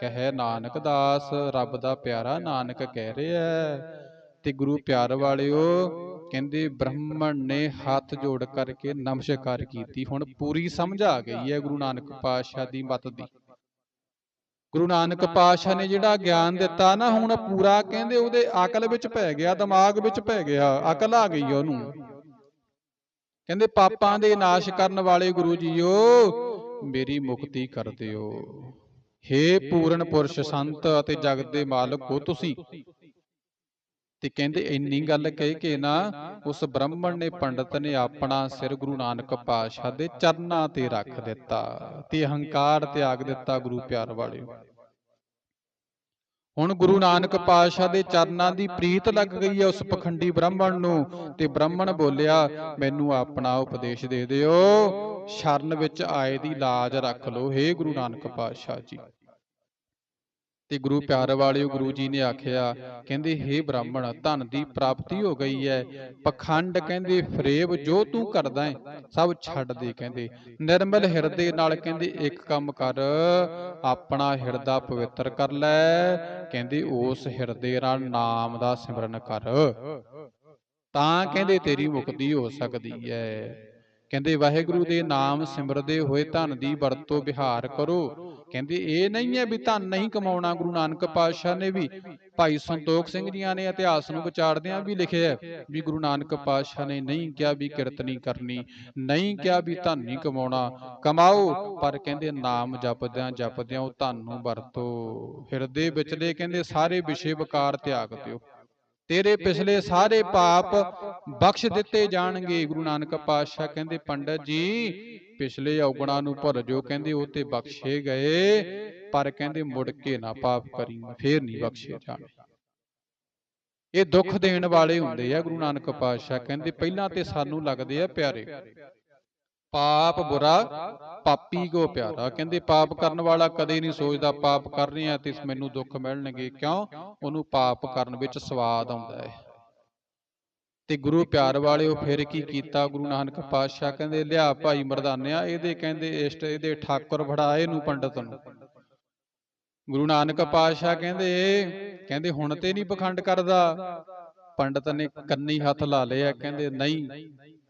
Speaker 1: ਕਹੇ ਨਾਨਕ ਦਾਸ ਰੱਬ ਦਾ ਪਿਆਰਾ ਨਾਨਕ ਕਹਿ ਰਿਹਾ। ਤੇ ਗੁਰੂ ਪਿਆਰ ਵਾਲਿਓ ਕਹਿੰਦੇ ਬ੍ਰਾਹਮਣ ਨੇ ਹੱਥ ਜੋੜ ਕਰਕੇ ਨਮਸਕਾਰ ਕੀਤੀ। ਹੁਣ ਪੂਰੀ ਸਮਝ ਆ ਗਈ ਹੈ ਗੁਰੂ ਨਾਨਕ ਪਾਤਸ਼ਾਹ ਦੀ ਮਤ ਦੀ। ਗੁਰੂ ਨਾਨਕ ਪਾਤਸ਼ਾਹ ਨੇ ਜਿਹੜਾ ਗਿਆਨ ਦਿੱਤਾ ਨਾ ਹੁਣ ਪੂਰਾ ਕਹਿੰਦੇ ਉਹਦੇ ਅਕਲ ਵਿੱਚ ਪੈ ਗਿਆ ਦਿਮਾਗ ਵਿੱਚ ਪੈ ਗਿਆ ਅਕਲ ਆ ਗਈ ਉਹਨੂੰ। ਕਹਿੰਦੇ ਪਾਪਾਂ ਦੇ ਨਾਸ਼ ਕਰਨ ਵਾਲੇ ਗੁਰੂ ਜੀਓ ਮੇਰੀ ਮੁਕਤੀ ਕਰ ਦਿਓ। ਹੇ ਪੂਰਨ ਪੁਰਸ਼ ਸੰਤ ਅਤੇ ਜਗਤ ਦੇ ਮਾਲਕ ਹੋ ਤੁਸੀਂ। ਤੇ ਕਹਿੰਦੇ ਇੰਨੀ ਗੱਲ ਕਹਿ ਕੇ ਨਾ ਉਸ ਬ੍ਰਾਹਮਣ ਨੇ ਪੰਡਤ ਨੇ ਆਪਣਾ ਸਿਰ ਗੁਰੂ ਨਾਨਕ ਪਾਤਸ਼ਾਹ ਦੇ ਚਰਨਾਂ ਤੇ ਰੱਖ ਦਿੱਤਾ ਤੇ ਹੰਕਾਰ ਤਿਆਗ ਦਿੱਤਾ ਗੁਰੂ ਪਿਆਰ ਵਾਲਿਓ ਹੁਣ ਗੁਰੂ ਨਾਨਕ ਪਾਤਸ਼ਾਹ ਦੇ ਚਰਨਾਂ ਦੀ ਪ੍ਰੀਤ ਲੱਗ ਗਈ ਹੈ ਉਸ ਪਖੰਡੀ ਬ੍ਰਾਹਮਣ ਨੂੰ ਤੇ ਬ੍ਰਾਹਮਣ ਬੋਲਿਆ ਮੈਨੂੰ ਆਪਣਾ ਉਪਦੇਸ਼ ਦੇ ਦਿਓ ਸ਼ਰਨ ਵਿੱਚ ਆਏ ਦੀ ਲਾਜ ਰੱਖ ਲਓ ਹੇ ਗੁਰੂ ਨਾਨਕ ਪਾਤਸ਼ਾਹ ਜੀ। ਤੇ ਗੁਰੂ ਪਿਆਰ ਵਾਲਿਓ ਗੁਰੂ ਜੀ ਨੇ ਆਖਿਆ ਕਹਿੰਦੇ ਹੇ ਬ੍ਰਾਹਮਣ ਧਨ ਦੀ ਪ੍ਰਾਪਤੀ ਹੋ ਗਈ ਹੈ ਪਖੰਡ ਕਹਿੰਦੇ ਫਰੇਬ ਜੋ ਤੂੰ ਕਰਦਾ ਹੈ ਸਭ ਛੱਡ ਦੇ ਕਹਿੰਦੇ। ਨਿਰਮਲ ਹਿਰਦੇ ਨਾਲ ਕਹਿੰਦੇ ਇੱਕ ਕੰਮ ਕਰ ਆਪਣਾ ਹਿਰਦਾ ਪਵਿੱਤਰ ਕਰ ਲੈ। ਕਹਿੰਦੇ ਉਸ ਹਿਰਦੇ ਨਾਲ ਨਾਮ ਦਾ ਸਿਮਰਨ ਕਰ। ਤਾਂ ਕਹਿੰਦੇ ਤੇਰੀ ਮੁਕਤੀ ਹੋ ਸਕਦੀ ਹੈ। ਕਹਿੰਦੇ ਵਾਹਿਗੁਰੂ ਦੇ ਨਾਮ ਸਿਮਰਦੇ ਹੋਏ ਧਨ ਦੀ ਵਰਤੋਂ ਵਿਹਾਰ ਕਰੋ। ਕਹਿੰਦੇ ਇਹ ਨਹੀਂ ਹੈ ਵੀ ਧਨ ਨਹੀਂ ਕਮਾਉਣਾ, ਗੁਰੂ ਨਾਨਕ ਪਾਤਸ਼ਾਹ ਨੇ ਵੀ ਭਾਈ ਸੰਤੋਖ ਸਿੰਘ ਜੀਆਂ ਨੇ ਇਤਿਹਾਸ ਨੂੰ ਵਿਚਾਰਦਿਆਂ ਵੀ ਲਿਖਿਆ ਵੀ ਗੁਰੂ ਨਾਨਕ ਪਾਤਸ਼ਾਹ ਨੇ ਨਹੀਂ ਕਿਹਾ ਵੀ ਕਿਰਤ ਨਹੀਂ ਕਰਨੀ, ਨਹੀਂ ਕਿਹਾ ਵੀ ਧਨ ਨਹੀਂ ਕਮਾਉਣਾ, ਕਮਾਓ, ਪਰ ਕਹਿੰਦੇ ਨਾਮ ਜਪਦਿਆਂ ਜਪਦਿਆਂ ਉਹ ਧਨ ਨੂੰ ਵਰਤੋ। ਹਿਰਦੇ ਵਿਚਲੇ ਕਹਿੰਦੇ ਸਾਰੇ ਵਿਸ਼ੇ ਵਿਕਾਰ ਤਿਆਗ ਦਿਓ। ਤੇਰੇ ਪਿਛਲੇ ਸਾਰੇ ਪਾਪ ਬਖਸ਼ ਦਿੱਤੇ ਜਾਣਗੇ ਗੁਰੂ ਨਾਨਕ ਪਾਤਸ਼ਾਹ ਕਹਿੰਦੇ ਪੰਡਤ ਜੀ ਪਿਛਲੇ ਔਗਣਾ ਨੂੰ ਭੁੱਲ ਜੋ ਕਹਿੰਦੇ ਉਹ ਤੇ ਬਖਸ਼ੇ ਗਏ ਪਰ ਕਹਿੰਦੇ ਮੁੜ ਕੇ ਨਾ ਪਾਪ ਕਰੀ ਫੇਰ ਨਹੀਂ ਬਖਸ਼ੇ ਜਾਣੇ। ਇਹ ਦੁੱਖ ਦੇਣ ਵਾਲੇ ਹੁੰਦੇ ਆ ਗੁਰੂ ਨਾਨਕ ਪਾਤਸ਼ਾਹ ਕਹਿੰਦੇ ਪਹਿਲਾਂ ਤੇ ਸਾਨੂੰ ਲੱਗਦੇ ਆ ਪਿਆਰੇ। ਪਾਪ ਬੁਰਾ, ਪਾਪੀ ਕੋ ਪਿਆਰਾ। ਕਹਿੰਦੇ, ਪਾਪ ਕਰਨ ਵਾਲਾ ਕਦੇ ਨਹੀਂ ਸੋਚਦਾ, ਪਾਪ ਕਰ ਰਿਹਾ ਤੇ ਮੈਨੂੰ ਦੁੱਖ ਮਿਲਣਗੇ। ਕਿਉਂ? ਉਹਨੂੰ ਪਾਪ ਕਰਨ ਵਿੱਚ ਸਵਾਦ ਆਉਂਦਾ ਹੈ। ਤੇ ਗੁਰੂ ਪਿਆਰ ਵਾਲਿਓ ਫਿਰ ਕੀ ਕੀਤਾ? ਗੁਰੂ ਨਾਨਕ ਪਾਤਸ਼ਾਹ ਕਹਿੰਦੇ, ਲਿਆ ਭਾਈ ਮਰਦਾਨਿਆ, ਇਹਦੇ ਕਹਿੰਦੇ ਇਸ਼ਟ ਇਹਦੇ ਠਾਕੁਰ ਫੜਾ ਇਹਨੂੰ ਪੰਡਤ ਨੂੰ। ਗੁਰੂ ਨਾਨਕ ਪਾਤਸ਼ਾਹ ਕਹਿੰਦੇ ਕਹਿੰਦੇ, ਹੁਣ ਤੇ ਨਹੀਂ ਪਖੰਡ ਕਰਦਾ। ਪੰਡਤ ਨੇ ਕੰਨੀ ਹੱਥ ਲਾ ਲਿਆ, ਕਹਿੰਦੇ, ਨਹੀਂ।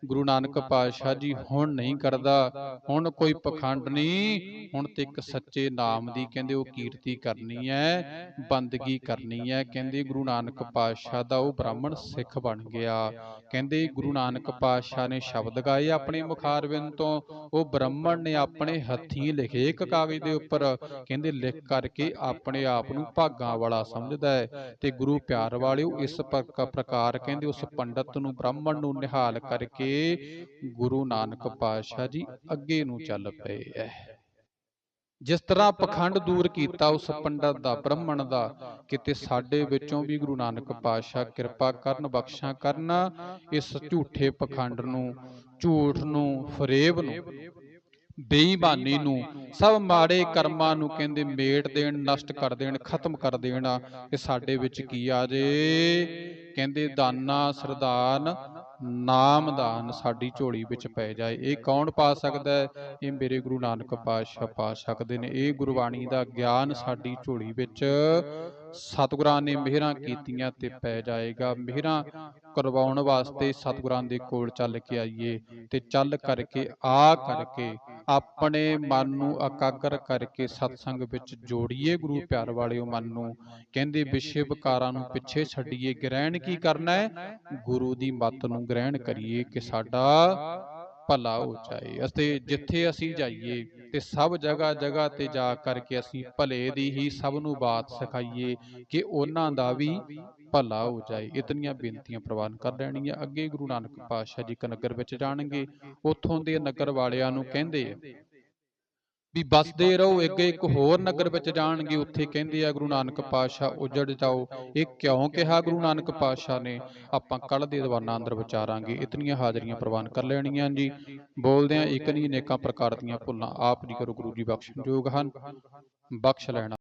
Speaker 1: ਗੁਰੂ ਨਾਨਕ ਪਾਤਸ਼ਾਹ ਜੀ ਹੁਣ ਨਹੀਂ ਕਰਦਾ, ਹੁਣ ਕੋਈ ਪਖੰਡ ਨਹੀਂ। ਹੁਣ ਤੇ ਇੱਕ ਸੱਚੇ ਨਾਮ ਦੀ ਕਹਿੰਦੇ ਉਹ ਕੀਰਤੀ ਕਰਨੀ ਹੈ, ਬੰਦਗੀ ਕਰਨੀ ਹੈ। ਕਹਿੰਦੇ ਗੁਰੂ ਨਾਨਕ ਪਾਤਸ਼ਾਹ ਦਾ ਉਹ ਬ੍ਰਾਹਮਣ ਸਿੱਖ ਬਣ ਗਿਆ। ਕਹਿੰਦੇ ਗੁਰੂ ਨਾਨਕ ਪਾਤਸ਼ਾਹ ਨੇ ਸ਼ਬਦ ਗਾਏ ਆਪਣੇ ਮੁਖਾਰਬਿੰਦ ਤੋਂ। ਉਹ ਬ੍ਰਾਹਮਣ ਨੇ ਆਪਣੇ ਹੱਥੀਂ ਲਿਖੇ ਇੱਕ ਕਾਗਜ਼ ਦੇ ਉੱਪਰ। ਕਹਿੰਦੇ ਲਿਖ ਕਰਕੇ ਆਪਣੇ ਆਪ ਨੂੰ ਭਾਗਾਂ ਵਾਲਾ ਸਮਝਦਾ ਹੈ। ਤੇ ਗੁਰੂ ਪਿਆਰ ਵਾਲਿਓ ਇਸ ਪ੍ਰਕਾਰ ਕਹਿੰਦੇ ਉਸ ਪੰਡਤ ਨੂੰ ਬ੍ਰਾਹਮਣ ਨੂੰ ਨਿਹਾਲ ਕਰਕੇ ਗੁਰੂ ਨਾਨਕ ਪਾਤਸ਼ਾਹ ਜੀ ਅੱਗੇ ਨੂੰ ਚੱਲ ਪਏ ਐ। ਜਿਸ ਤਰ੍ਹਾਂ ਪਖੰਡ ਦੂਰ ਕੀਤਾ ਉਸ ਪੰਡਤ ਦਾ, ਬ੍ਰਾਹਮਣ ਦਾ, ਕਿਤੇ ਸਾਡੇ ਵਿੱਚੋਂ ਵੀ ਗੁਰੂ ਨਾਨਕ ਪਾਤਸ਼ਾਹ ਕਿਰਪਾ ਕਰਨ, ਬਖਸ਼ਾਂ ਕਰਨ, ਇਸ ਝੂਠੇ ਪਖੰਡ ਨੂੰ, ਝੂਠ ਨੂੰ, ਫਰੇਬ ਨੂੰ, ਬੇਈਮਾਨੀ ਨੂੰ, ਸਭ ਮਾੜੇ ਕਰਮਾਂ ਨੂੰ ਕਹਿੰਦੇ ਮੇਟ ਦੇਣ, ਨਸ਼ਟ ਕਰ ਦੇਣ, ਖਤਮ ਕਰ ਦੇਣ, ਇਹ ਸਾਡੇ ਵਿੱਚ ਕੀ ਆ ਜੇ? ਕਹਿੰਦੇ ਦਾਨਾ, ਸਰਦਾਨ ਨਾਮਦਾਨ ਸਾਡੀ ਝੋਲੀ ਵਿੱਚ ਪੈ ਜਾਏ। ਇਹ ਕੌਣ ਪਾ ਸਕਦਾ ਹੈ? ਇਹ ਮੇਰੇ ਗੁਰੂ ਨਾਨਕ ਪਾਤਸ਼ਾਹ ਪਾ ਸਕਦੇ ਨੇ। ਇਹ ਗੁਰਬਾਣੀ ਦਾ ਗਿਆਨ ਸਾਡੀ ਝੋਲੀ ਵਿੱਚ ਸਤਿਗੁਰਾਂ ਨੇ ਮਿਹਰਾਂ ਕੀਤੀਆਂ ਤੇ ਪੈ ਜਾਏਗਾ। ਮਿਹਰਾਂ ਕਰਵਾਉਣ ਵਾਸਤੇ ਸਤਿਗੁਰਾਂ ਦੇ ਕੋਲ ਚੱਲ ਕੇ ਆਈਏ ਤੇ ਚੱਲ ਕਰਕੇ ਆ ਕਰਕੇ ਆਪਣੇ ਮਨ ਨੂੰ ਇਕਾਗਰ ਕਰਕੇ ਸਤਸੰਗ ਵਿੱਚ ਜੋੜੀਏ ਗੁਰੂ ਪਿਆਰ ਵਾਲਿਓ ਮਨ ਨੂੰ। ਕਹਿੰਦੇ ਵਿਸ਼ੇ ਵਿਕਾਰਾਂ ਨੂੰ ਪਿੱਛੇ ਛੱਡੀਏ ਗ੍ਰਹਿਣ ਕੀ ਕਰਨਾ ਹੈ? ਗੁਰੂ ਦੀ ਮੱਤ ਨੂੰ ਗ੍ਰਹਿਣ ਕਰੀਏ ਕਿ ਸਾਡਾ ਭਲਾ ਹੋ ਜਾਏ। ਅਤੇ ਜਿੱਥੇ ਅਸੀਂ ਜਾਈਏ ਤੇ ਸਭ ਜਗ੍ਹਾ ਜਗ੍ਹਾ ਤੇ ਜਾ ਕਰਕੇ ਅਸੀਂ ਭਲੇ ਦੀ ਹੀ ਸਭ ਨੂੰ ਬਾਤ ਸਿਖਾਈਏ ਕਿ ਉਹਨਾਂ ਦਾ ਵੀ ਭਲਾ ਹੋ ਜਾਏ। ਇਤਨੀਆਂ ਬੇਨਤੀਆਂ ਪ੍ਰਵਾਨ ਕਰ ਲੈਣੀਆਂ। ਅੱਗੇ ਗੁਰੂ ਨਾਨਕ ਪਾਤਸ਼ਾਹ ਜੀ ਇੱਕ ਨਗਰ ਵਿੱਚ ਜਾਣਗੇ। ਉੱਥੋਂ ਦੇ ਨਗਰ ਵਾਲਿਆਂ ਨੂੰ ਕਹਿੰਦੇ ਵੀ ਬਸਦੇ ਰਹੋ, ਅੱਗੇ ਇੱਕ ਹੋਰ ਨਗਰ ਵਿੱਚ ਜਾਣਗੇ, ਉੱਥੇ ਕਹਿੰਦੇ ਆ ਗੁਰੂ ਨਾਨਕ ਪਾਤਸ਼ਾਹ, ਉਜੜ ਜਾਓ। ਇਹ ਕਿਉਂ ਕਿਹਾ ਗੁਰੂ ਨਾਨਕ ਪਾਤਸ਼ਾਹ ਨੇ? ਆਪਾਂ ਕੱਲ ਦੇ ਦੀਵਾਨਾਂ ਅੰਦਰ ਵਿਚਾਰਾਂਗੇ। ਇਤਨੀਆਂ ਹਾਜ਼ਰੀਆਂ ਪ੍ਰਵਾਨ ਕਰ ਲੈਣੀਆਂ ਜੀ। ਬੋਲਦੇ ਆ ਇੱਕ ਨਹੀਂ, ਅਨੇਕਾਂ ਪ੍ਰਕਾਰ ਦੀਆਂ ਭੁੱਲਾਂ ਆਪ ਜੀ ਕਰੋ, ਗੁਰੂ ਜੀ ਬਖਸ਼ਣਯੋਗ ਹਨ। ਬਖਸ਼ ਲੈਣਾ।